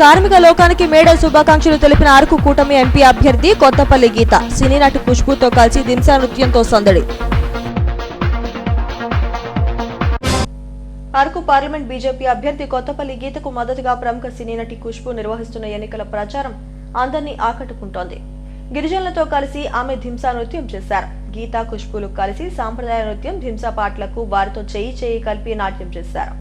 కార్మిక లోకానికి మేడే శుభాకాంక్షలు తెలిపిన అరకు కూటమి ఎంపీ అభ్యర్థి కొత్తపల్లి గీత. సినీ నటి ఖుష్బుతో కలిసి దింసా నృత్యంతో సందడి. అరకు పార్లమెంట్ బీజేపీ అభ్యర్థి కొత్తపల్లి గీతకు మద్దతుగా ప్రముఖ సినీ నటి ఖుష్బు నిర్వహిస్తున్న ఎన్నికల ప్రచారం అందరినీ ఆకట్టుకుంటోంది. గిరిజనులతో కలిసి ఆమె ధింసా నృత్యం చేశారు. గీత ఖుష్బులు కలిసి సాంప్రదాయ నృత్యం ధింసా పాటలకు వారితో చేయి చేయి కలిపి నాట్యం చేశారు.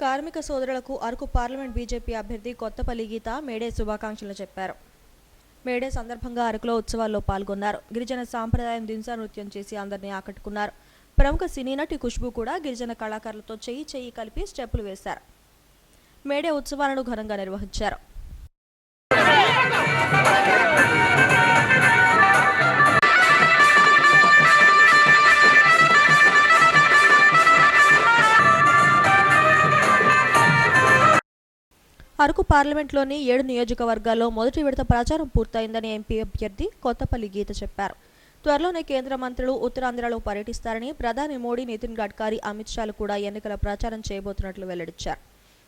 కార్మిక సోదరులకు అరకు పార్లమెంట్ బీజేపీ అభ్యర్థి కొత్తపల్లి గీత మేడే శుభాకాంక్షలు చెప్పారు. మేడే సందర్భంగా అరకులో ఉత్సవాల్లో పాల్గొన్నారు. గిరిజన సాంప్రదాయం దింసా నృత్యం చేసి అందరినీ ఆకట్టుకున్నారు. ప్రముఖ సినీ నటి ఖుష్బు కూడా గిరిజన కళాకారులతో చెయ్యి చెయ్యి కలిపి స్టెప్పులు వేశారు. మేడే ఉత్సవాలను ఘనంగా నిర్వహించారు. అరకు పార్లమెంట్లోని ఏడు నియోజకవర్గాల్లో మొదటి విడత ప్రచారం పూర్తయిందని ఎంపీ అభ్యర్థి కొత్తపల్లి గీత చెప్పారు. త్వరలోనే కేంద్ర మంత్రులు ఉత్తరాంధ్రలో పర్యటిస్తారని ప్రధాని మోడీ నితిన్ గడ్కరీ అమిత్ షాలు కూడా ఎన్నికల ప్రచారం చేయబోతున్నట్లు వెల్లడించారు.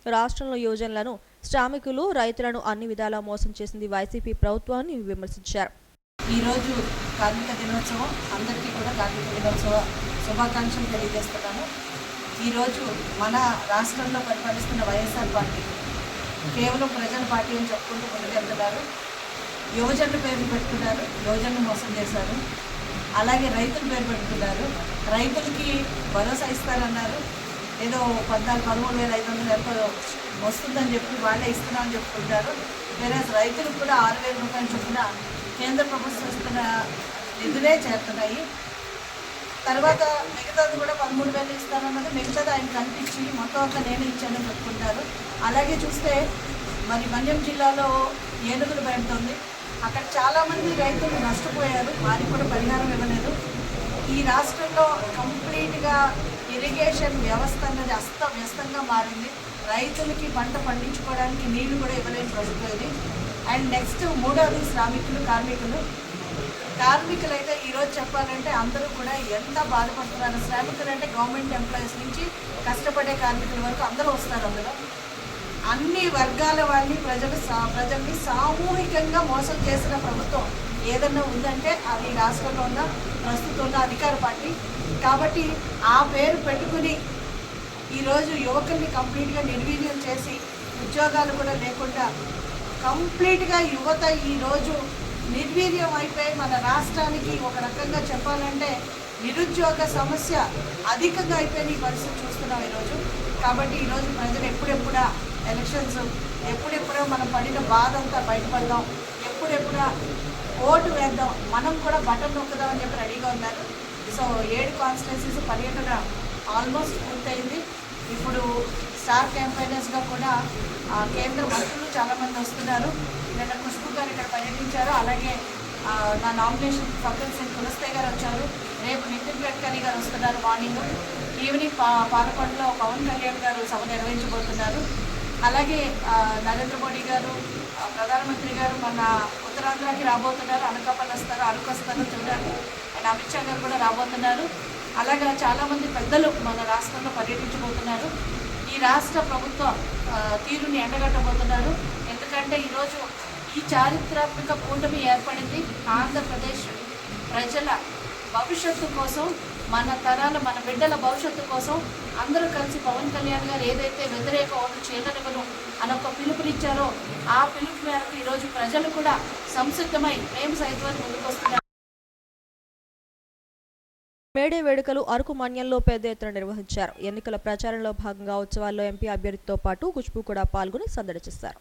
రాష్ట్రంలో యువజనులను శ్రామికులు రైతులను అన్ని విధాలా మోసం చేసింది వైసీపీ ప్రభుత్వాన్ని విమర్శించారు. ఈరోజు కార్మిక దినోత్సవం అందరికీ కూడా కార్మిక దినోత్సవ శుభాకాంక్షలు తెలియజేస్తున్నాను. ఈరోజు మన రాష్ట్రంలో పరిపాలిస్తున్న వైఎస్ఆర్ పార్టీ కేవలం ప్రజల పార్టీ అని చెప్పుకుంటూ ముందుకెళ్తున్నారు. యువజనుల పేరు పెట్టుకున్నారు. యువజనులు మోసం చేశారు. అలాగే రైతుల పేరు పెట్టుకున్నారు. రైతులకి భరోసా ఇస్తారన్నారు. ఏదో పద్నాలుగు పదమూడు వేల ఐదు వందలు ఎంతో వస్తుందని చెప్పి వాళ్ళే ఇస్తున్నామని చెప్పుకుంటారు. వేరే రైతులకు కూడా ఆరు వేల రూపాయలు చొప్పున కేంద్ర ప్రభుత్వం ఇస్తున్న నిధులే చేరుతున్నాయి. తర్వాత మిగతాది కూడా పదమూడు వేలు ఇస్తానన్నది మిగతాది ఆయన కనిపించి మొత్తం అంతా నేనే ఇచ్చానని చెప్పుకుంటారు. అలాగే చూస్తే మరి మన్యం జిల్లాలో ఏనుగులు పెడుతుంది అక్కడ చాలామంది రైతులు నష్టపోయారు. వారికి కూడా పరిహారం ఇవ్వలేదు. ఈ రాష్ట్రంలో కంప్లీట్గా ఇరిగేషన్ వ్యవస్థ అన్నది అస్తవ్యస్తంగా మారింది. రైతులకి పంట పండించుకోవడానికి నీళ్ళు కూడా ఇవ్వలేని ప్రభుత్వం అండ్ నెక్స్ట్ మూడవది శ్రామికులు కార్మికులు. కార్మికులు అయితే ఈరోజు చెప్పాలంటే అందరూ కూడా ఎంత బాధపడుతున్నారు. శ్రామికులు అంటే గవర్నమెంట్ ఎంప్లాయీస్ నుంచి కష్టపడే కార్మికుల వరకు అందరూ వస్తారు అందులో. అన్ని వర్గాల వాళ్ళని ప్రజలు సా- ప్రజల్ని సామూహికంగా మోసం చేసిన ప్రభుత్వం ఏదన్నా ఉందంటే అది రాష్ట్రంలో ఉన్న ప్రస్తుతం ఉన్న అధికార పార్టీ. కాబట్టి ఆ పేరు పెట్టుకుని ఈరోజు యువకుల్ని కంప్లీట్గా నిర్వీర్యం చేసి ఉద్యోగాలు కూడా లేకుండా కంప్లీట్గా యువత ఈరోజు నిర్వీర్యం అయిపోయి మన రాష్ట్రానికి ఒక రకంగా చెప్పాలంటే నిరుద్యోగ సమస్య అధికంగా అయిపోయిన ఈ పరిస్థితి చూస్తున్నాం ఈరోజు. కాబట్టి ఈరోజు ప్రజలు ఎప్పుడెప్పుడా ఎలక్షన్స్ ఎప్పుడెప్పుడో మనం పడిన బాధ అంతా బయటపడదాం. ఎప్పుడెప్పుడా ఓటు వేద్దాం. మనం కూడా బటన్ నొక్కుదాం అని చెప్పి రెడీగా ఉన్నారు. సో ఏడు కాన్స్టిట్యున్సీస్ పర్యటన ఆల్మోస్ట్ పూర్తయింది. ఇప్పుడు స్టార్ క్యాంపైనర్స్గా కూడా కేంద్ర మంత్రులు చాలామంది వస్తున్నారు. నిన్న ఖుష్బు గారు ఇక్కడ పర్యటించారు. అలాగే నా నామినేషన్ ఫకర్ సింగ్ కులస్తే గారు వచ్చారు. రేపు నితిన్ గడ్కరీ గారు వస్తున్నారు మార్నింగ్. ఈవినింగ్ పా పాలకొండలో పవన్ కళ్యాణ్ గారు సభ నిర్వహించబోతున్నారు. అలాగే నరేంద్ర మోడీ గారు ప్రధానమంత్రి గారు మన ఉత్తరాంధ్రకి రాబోతున్నారు. అనకాపల్లి వస్తారు అరకు వస్తారు చూడాలి. అండ్ అమిత్ షా గారు కూడా రాబోతున్నారు. అలాగా చాలామంది పెద్దలు మన రాష్ట్రంలో పర్యటించబోతున్నారు. ఈ రాష్ట్ర ప్రభుత్వ తీరుని ఎండగట్టబోతున్నారు. ఎందుకంటే ఈరోజు ఈ చారిత్రాత్మక కూటమి ఏర్పడింది ఆంధ్రప్రదేశ్ ప్రజల భవిష్యత్తు కోసం మన తరాల మన బిడ్డల భవిష్యత్తు కోసం. అందరూ కలిసి పవన్ కళ్యాణ్ గారు ఏదైతే వ్యతిరేక ఓటు చేయనివ్వను అని ఒక పిలుపునిచ్చారో ఆ పిలుపు మేరకు ఈరోజు ప్రజలు కూడా సంసిద్ధమై మేము సైతం ముందుకు వస్తున్నారు మేడే వేడుకలు అరకు మన్యంలో పెద్ద ఎత్తున నిర్వహించారు. ఎన్నికల ప్రచారంలో భాగంగా ఉత్సవాల్లో ఎంపీ అభ్యర్థితో పాటు ఖుష్బు కూడా పాల్గొని సందడి చేశారు.